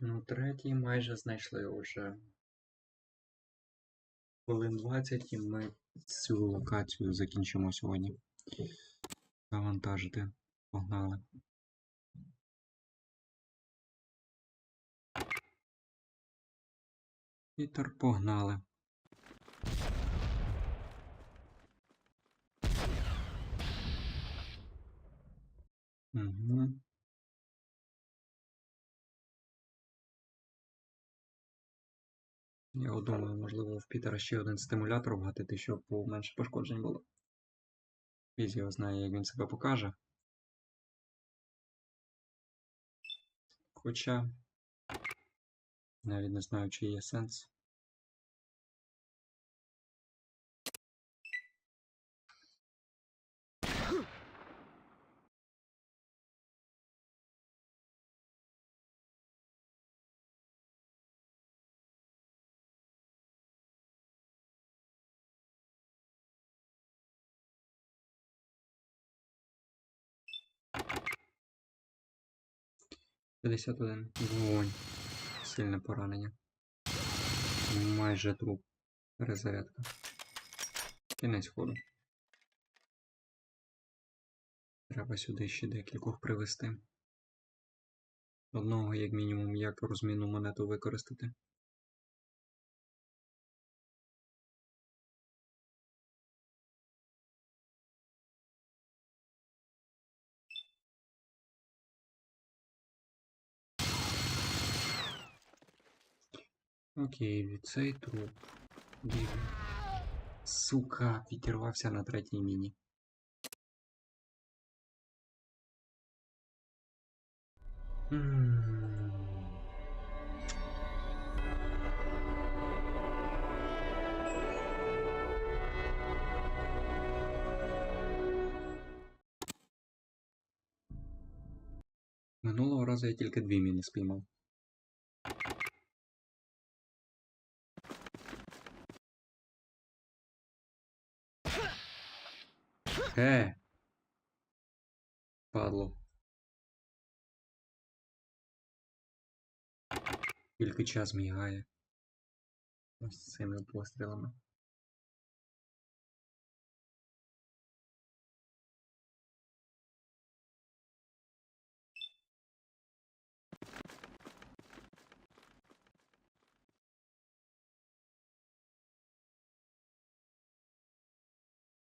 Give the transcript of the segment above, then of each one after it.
Ну, третій майже знайшли уже. Хвилин 20 і ми цю локацію закінчимо сьогодні. Завантажити. Погнали. Вітер погнали. Угу. Я думаю, можливо, в Пітера ще один стимулятор вгатити, щоб менше пошкоджень було. Візіо знає, як він себе покаже. Хоча навіть не знаю, чи є сенс. П'ятдесят один. Вогонь. Сильне поранення. Майже труп. Перезарядка. Кінець ходу. Треба сюди ще декількох привезти. Одного, як мінімум, як розмінну монету використати. Окей, цей труп. Дивно. Сука, підірвався на третій міні. Минулого разу я тільки дві міни спіймав. Е. Падло. Тільки час мігає. Ось цими пострілами.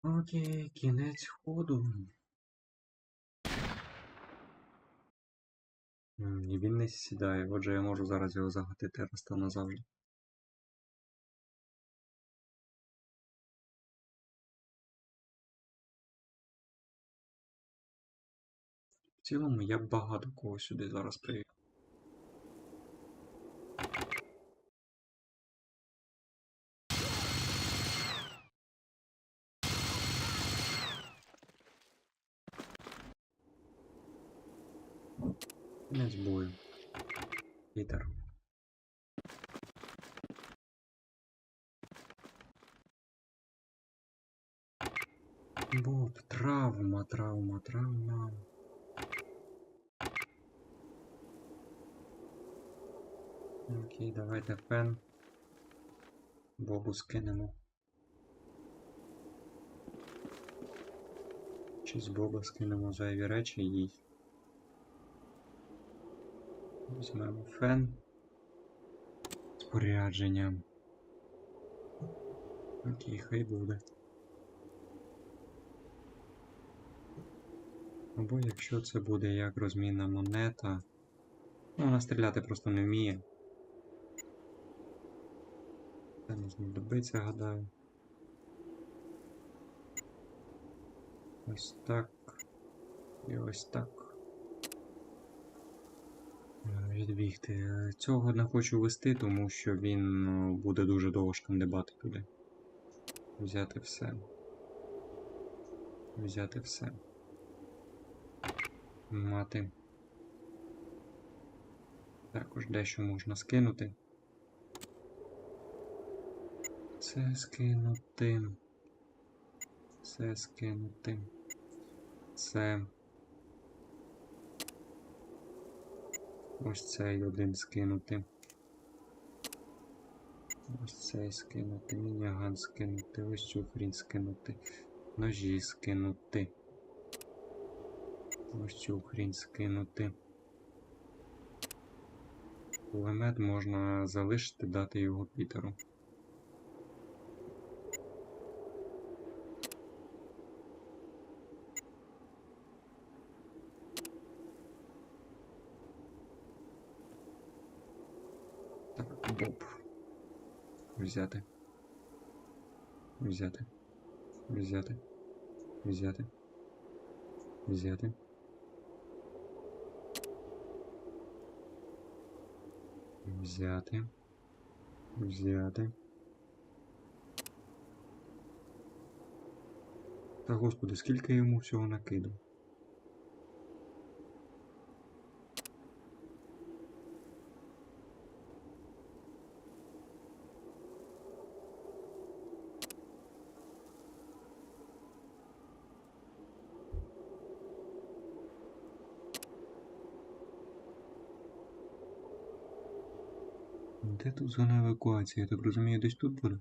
Окей, кінець ходу. І він не сідає, отже я можу зараз його загатити раз та назавжди. В цілому я багато кого сюди зараз привів. Кінець бою. Вітер. Боб, травма, травма, травма. Окей, давайте фен. Бобу скинемо. Чи з Боба скинемо зайві речі їй. Візьмемо фен. Спорядження. Окей, хай буде. Або якщо це буде як розмінна монета. Ну, вона стріляти просто не вміє. Це не знадобиться, гадаю. Ось так. І ось так. Е, Відбігти. Е, Цього не хочу вести, тому що він ну, буде дуже довго шкандибати туди. Взяти все. Взяти все. Мати. Також дещо можна скинути. Це скинути. Це скинути. Це. Ось цей один скинути. Ось цей скинути. Мініган скинути. Ось цю хрінь скинути. Ножі скинути. Ось цю хрінь скинути. Кулемет можна залишити, дати його Пітеру. Так, Боб. Взяти. Взяти. Взяти. Взяти. Взяти. Взяти. Взяти. Та господи, скільки йому всього накидав? Де тут зона евакуації? Я так розумію, десь тут буде?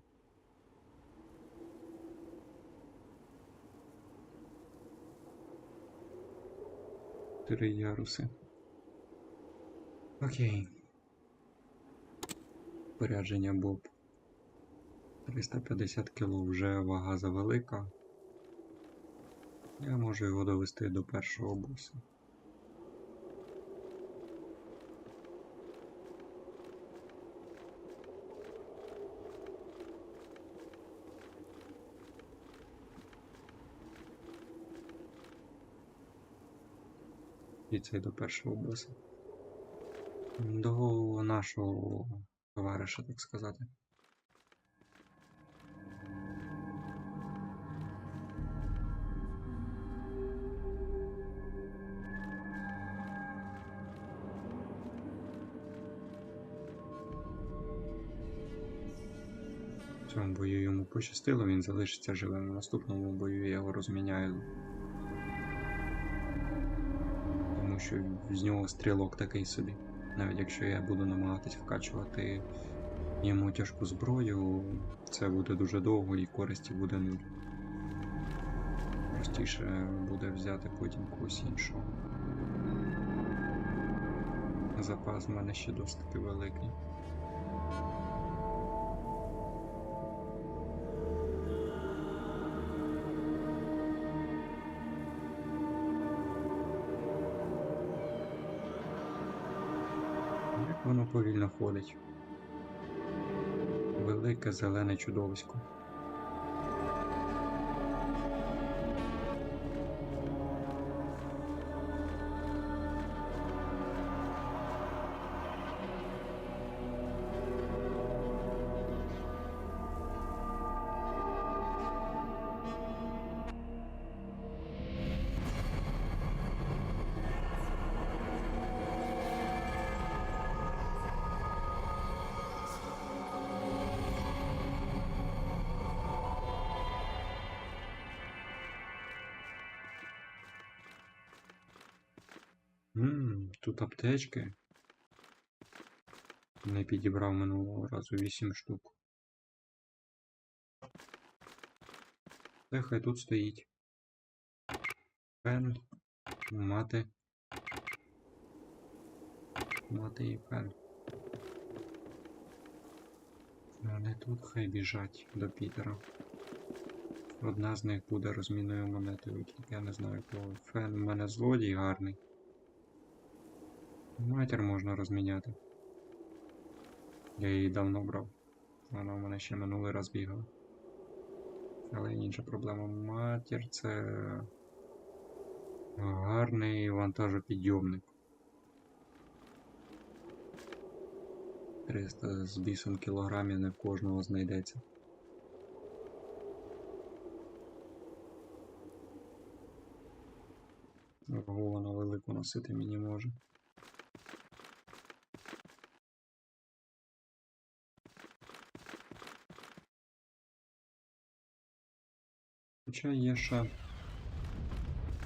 Три яруси. Окей. Порядження Боб. 350 кг вже вага завелика. Я можу його довести до першого боса. І це до першого боса. До нашого товариша, так сказати. В цьому бою йому пощастило, він залишиться живим. У наступному бою я його розміняю. Що з нього стрілок такий собі. Навіть якщо я буду намагатись вкачувати йому тяжку зброю, це буде дуже довго і користі буде нуль. Простіше буде взяти потім когось іншого. Запас в мене ще досить великий. Повільно ходить. Велике зелене чудовисько. Тут аптечки. Не підібрав минулого разу 8 штук. Та хай тут стоїть. Фен, мати. Мати і фен. Вони тут хай біжать до Пітера. Одна з них буде розмінною монетою, тільки я не знаю кого. Фен у мене злодій гарний. Матір можна розміняти. Я її давно брав. Вона в мене ще минулий раз бігала. Але інша проблема. Матір це гарний вантажопідйомник. 300 з бісом кілограмів не в кожного знайдеться. Вагу вона велику носити мені може. Хоча є ще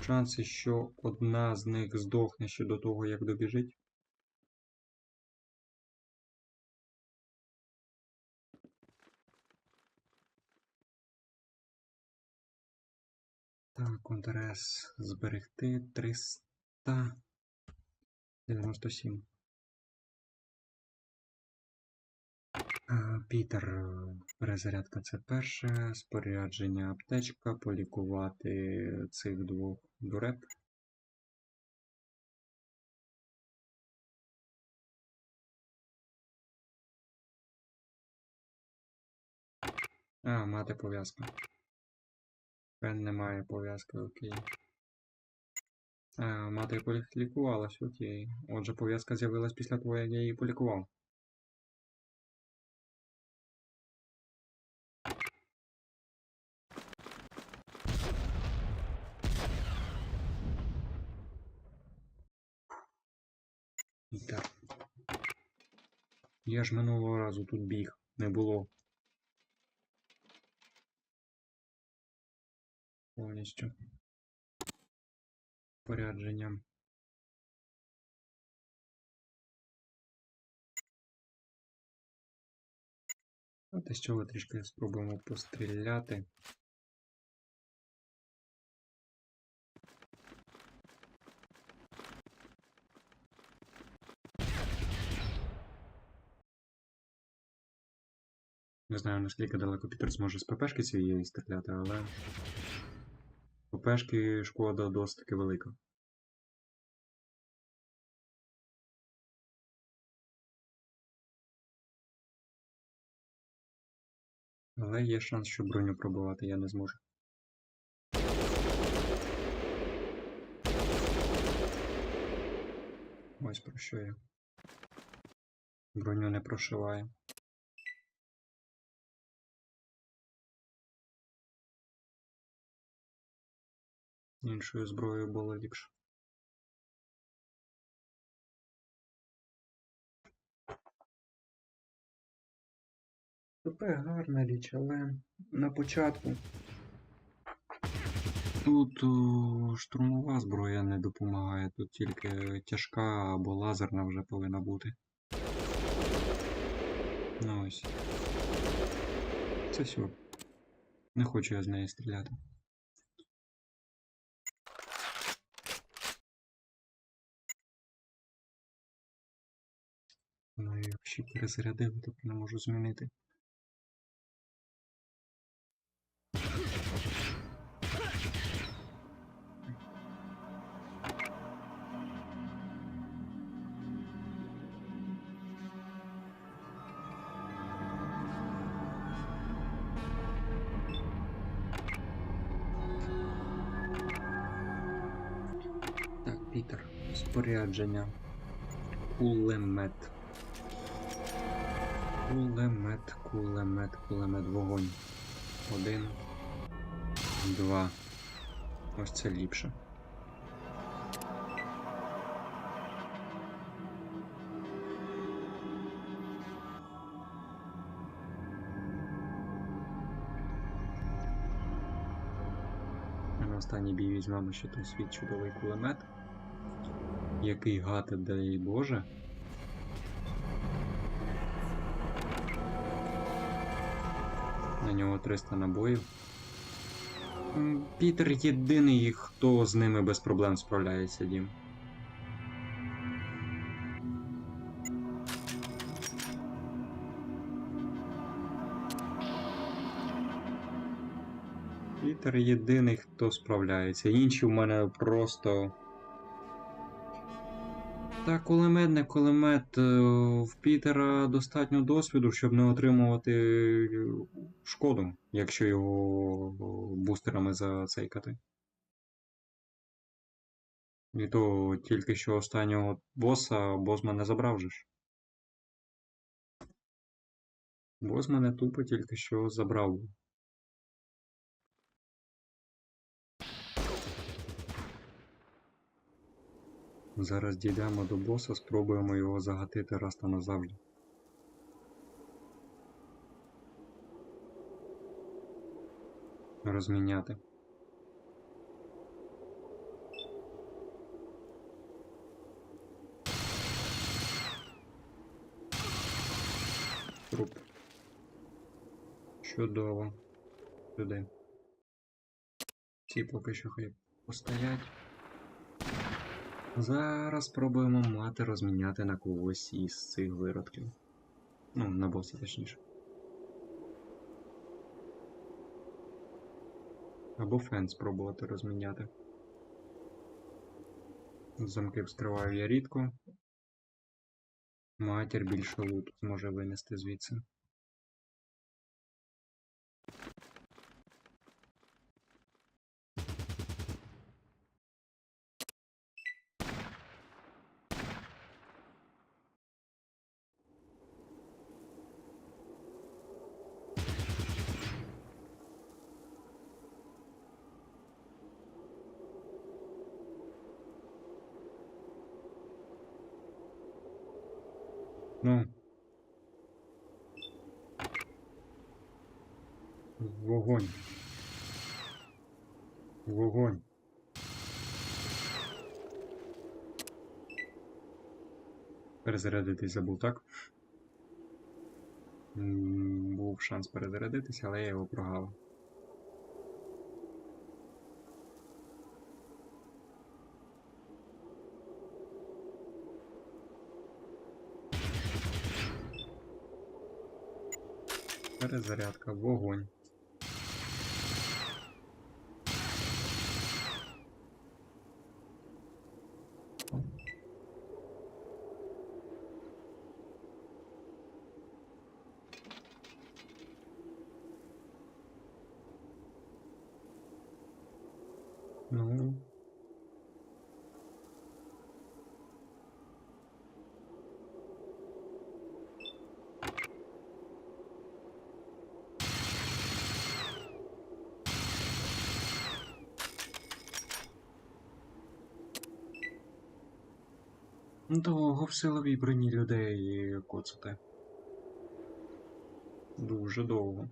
шанси, що одна з них здохне ще до того, як добіжить. Так, контрес зберегти 397. Пітер, е, перезарядка це перше, спорядження аптечка, полікувати цих двох дуреп. А, мати пов'язку. Пен немає пов'язки, окей. А, мати полікувалась, окей. Отже, пов'язка з'явилась після того, як я її полікував. І Так. Я ж минулого разу тут біг, не було. Повністю. Порядженням. От з цього трішки спробуємо постріляти. Не знаю, наскільки далеко Пітер зможе з ППшки цієї стріляти, але ППшки шкода досить таки велика. Але є шанс, що броню пробувати я не зможу. Ось про що я. Броню не прошиває. Іншою зброєю було ліпше. ПП гарна річ, але на початку. Тут о, штурмова зброя не допомагає, тут тільки тяжка або лазерна вже повинна бути. Ну ось. Це все. Не хочу я з неї стріляти. Ну і ще перезарядив, так не можу змінити. Так, Пітер, спорядження. Кулемет. Кулемет, кулемет, кулемет, вогонь. Один. Два. Ось це ліпше. На останній бій візьмемо ще той свій чудовий кулемет. Який гатить, дай Боже. На нього 300 набоїв. Пітер єдиний, хто з ними без проблем справляється, Дім. Пітер єдиний, хто справляється. Інші в мене просто. Та кулемет, не кулемет. е, В Пітера достатньо досвіду, щоб не отримувати е, шкоду, якщо його бустерами зацейкати. І то тільки що останнього боса бос мене забрав же ж. Бос мене тупо тільки що забрав. Зараз дійдемо до боса, спробуємо його загатити раз та назавжди. Розміняти. Труп. Чудово. Сюди. Ці поки що хай постоять. Зараз спробуємо мати розміняти на когось із цих виродків. Ну, на боса точніше. Або фен спробувати розміняти. Замки вскриваю я рідко. Матір більше луту зможе винести звідси. Ну. Вогонь. Вогонь. Перезарядитись забув, так? Був шанс перезарядитися, але я його прогавив. Перезарядка, вогонь. Ну, довго в силовій броні людей коцати. Дуже довго.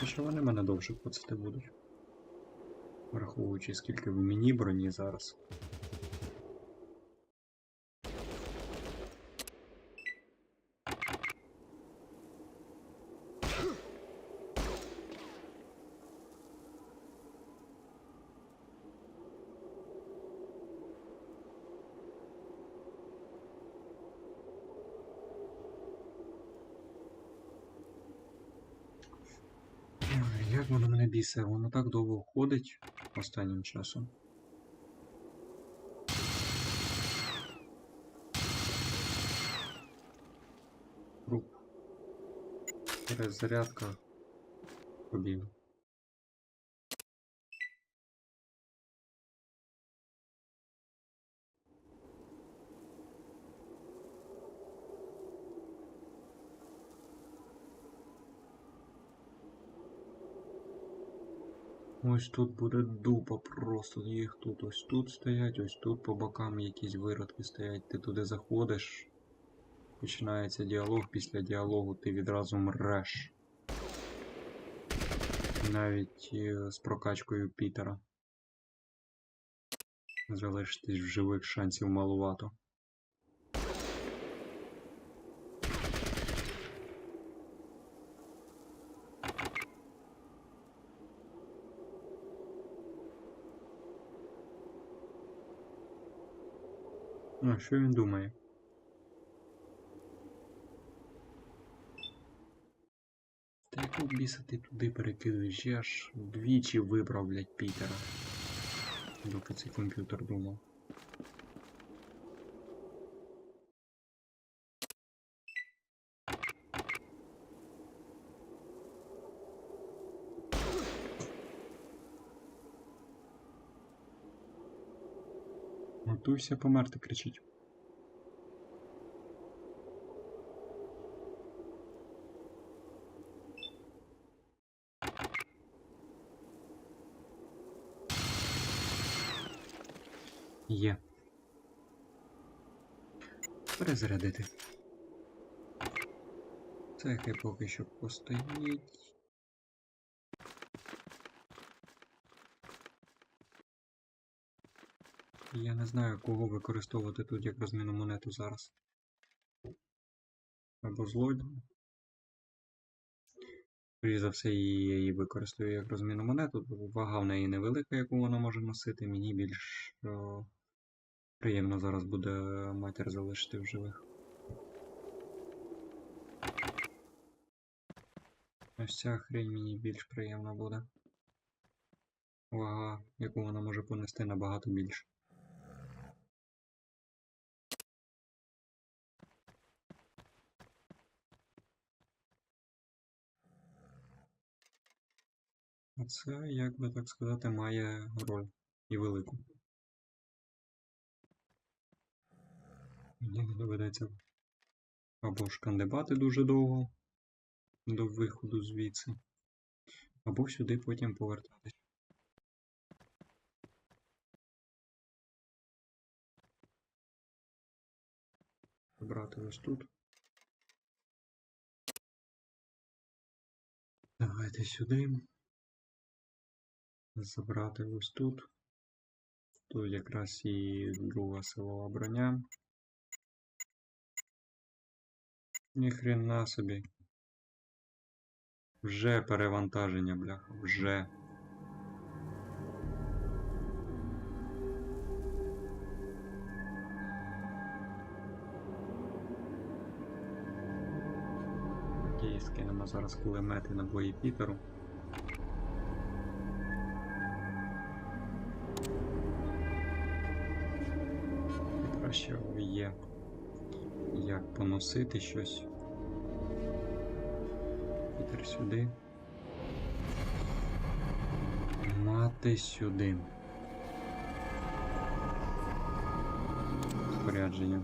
Хоча вони мене довше коцати будуть. Враховуючи, скільки в мені броні зараз. Ой, Як воно воно так довго ходить останнім часом. Рук. Перезарядка. Побіг. Ось тут буде дупа просто. Їх тут ось тут стоять, ось тут по бокам якісь виродки стоять. Ти туди заходиш. Починається діалог, після діалогу ти відразу мреш. Навіть е, з прокачкою Пітера. Залишитись в живих шансів малувато. Ну, що він думає? Та якого біса ти туди перекидуєш? Я ж двічі вибрав, блядь, Пітера. Доки цей комп'ютер думав. Готуйся померти, кричить. Є. Перезарядити. Це хай поки що постоїть. Я не знаю, кого використовувати тут як розміну монету зараз. Або злодій. Скоріше за все, її, я її використаю як розміну монету. Вага в неї невелика, яку вона може носити. Мені більш о, приємно зараз буде матір залишити в живих. Ось ця хрень мені більш приємна буде. Вага, яку вона може понести набагато більше. Це, як би так сказати, має роль і велику. Мені доведеться або шкандибати дуже довго до виходу звідси, або сюди потім повертатись. Брати ось тут. Давайте сюди. Забрати ось тут. Тут якраз і друга силова броня. Ніхрена собі. Вже перевантаження, бляха, вже. Окей, скинемо зараз кулемети на бої Пітеру. Краще є як поносити щось. Пітер сюди. Мати сюди. Спорядження.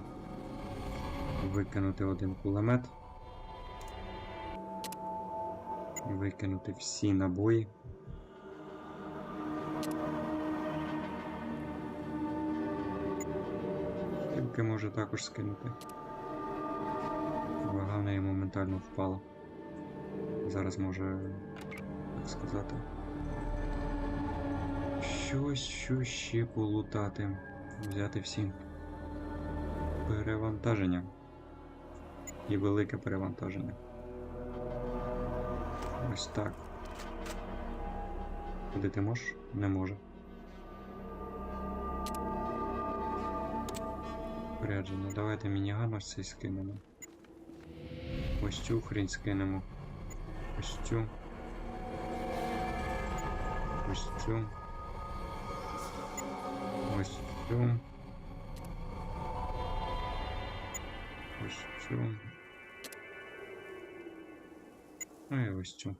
Викинути один кулемет. Викинути всі набої. Тільки може також скинути. Вага в неї моментально впала. Зараз може, так сказати. Щось, що ще полутати. Взяти всі. Перевантаження. І велике перевантаження. Ось так. Куди ти можеш? Не може. Порядження. Давайте мініган ось цей скинемо. Ось цю хрень скинемо. Ось цю. Ось цю. Ось цю. Ось цю. Ну і ось цю.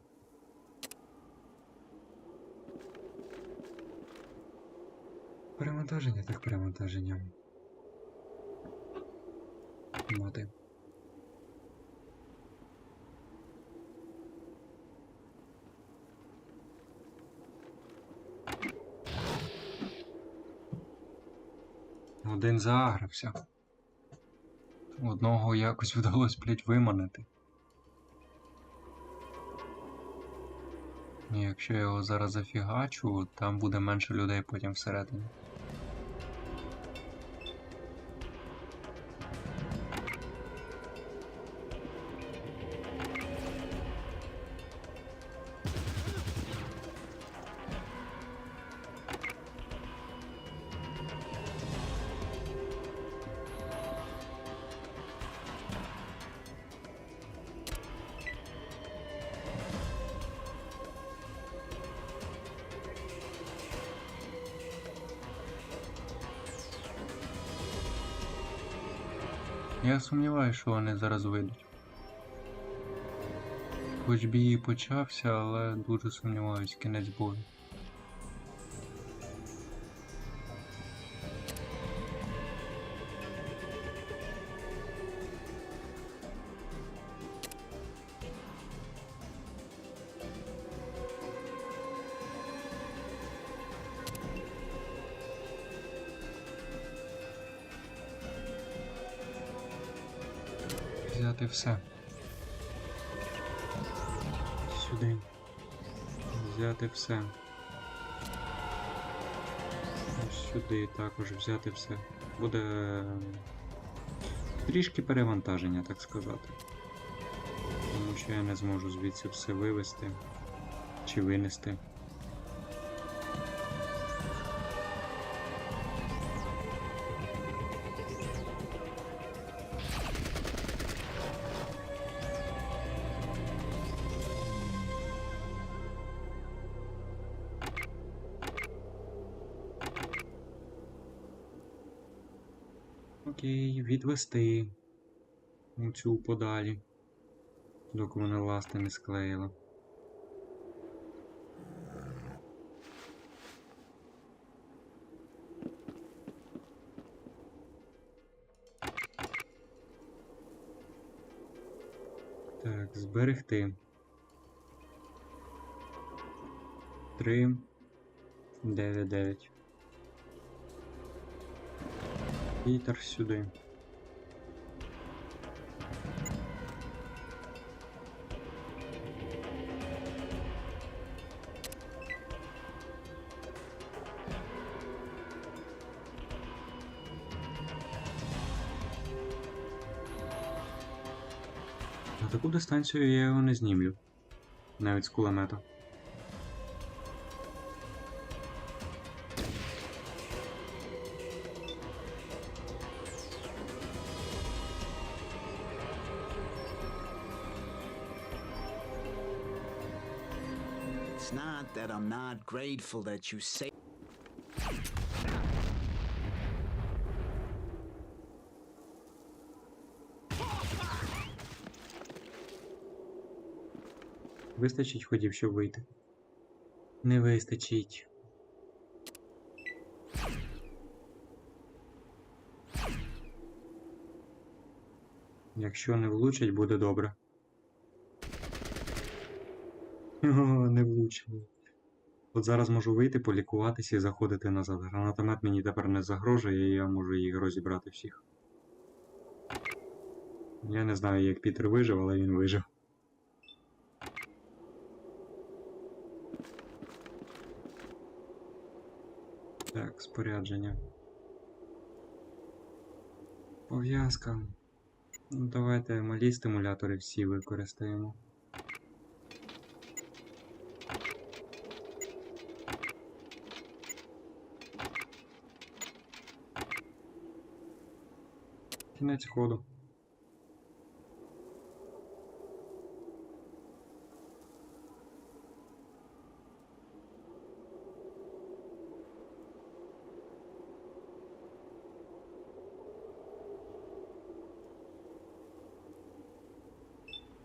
Перевантаження, так перевантаження. Мати. Один заагрився. Одного якось вдалося, блять, виманити. Якщо я його зараз зафігачу, там буде менше людей потім всередині. Я сумніваюся, що вони зараз вийдуть. Хоч бій і почався, але дуже сумніваюсь, кінець бою. Взяти все. Сюди. Взяти все. Сюди також взяти все. Буде е, трішки перевантаження, так сказати. Тому що я не зможу звідси все вивезти чи винести. Окей, відвести цю подалі, доки вона ласти не склеїла. Так, зберегти. Три, дев'ять, дев'ять. Вітер сюди. На таку дистанцію я його не знімлю. Навіть з кулемета. Grateful that you say. Вистачить ходів, щоб вийти. Не вистачить. Якщо не влучать, буде добре. О, не влучили. От зараз можу вийти, полікуватися і заходити назад. Гранатомет мені тепер не загрожує, і я можу їх розібрати всіх. Я не знаю, як Пітер вижив, але він вижив. Так, спорядження. Пов'язка. Ну, давайте малі стимулятори всі використаємо. Кінець ходу.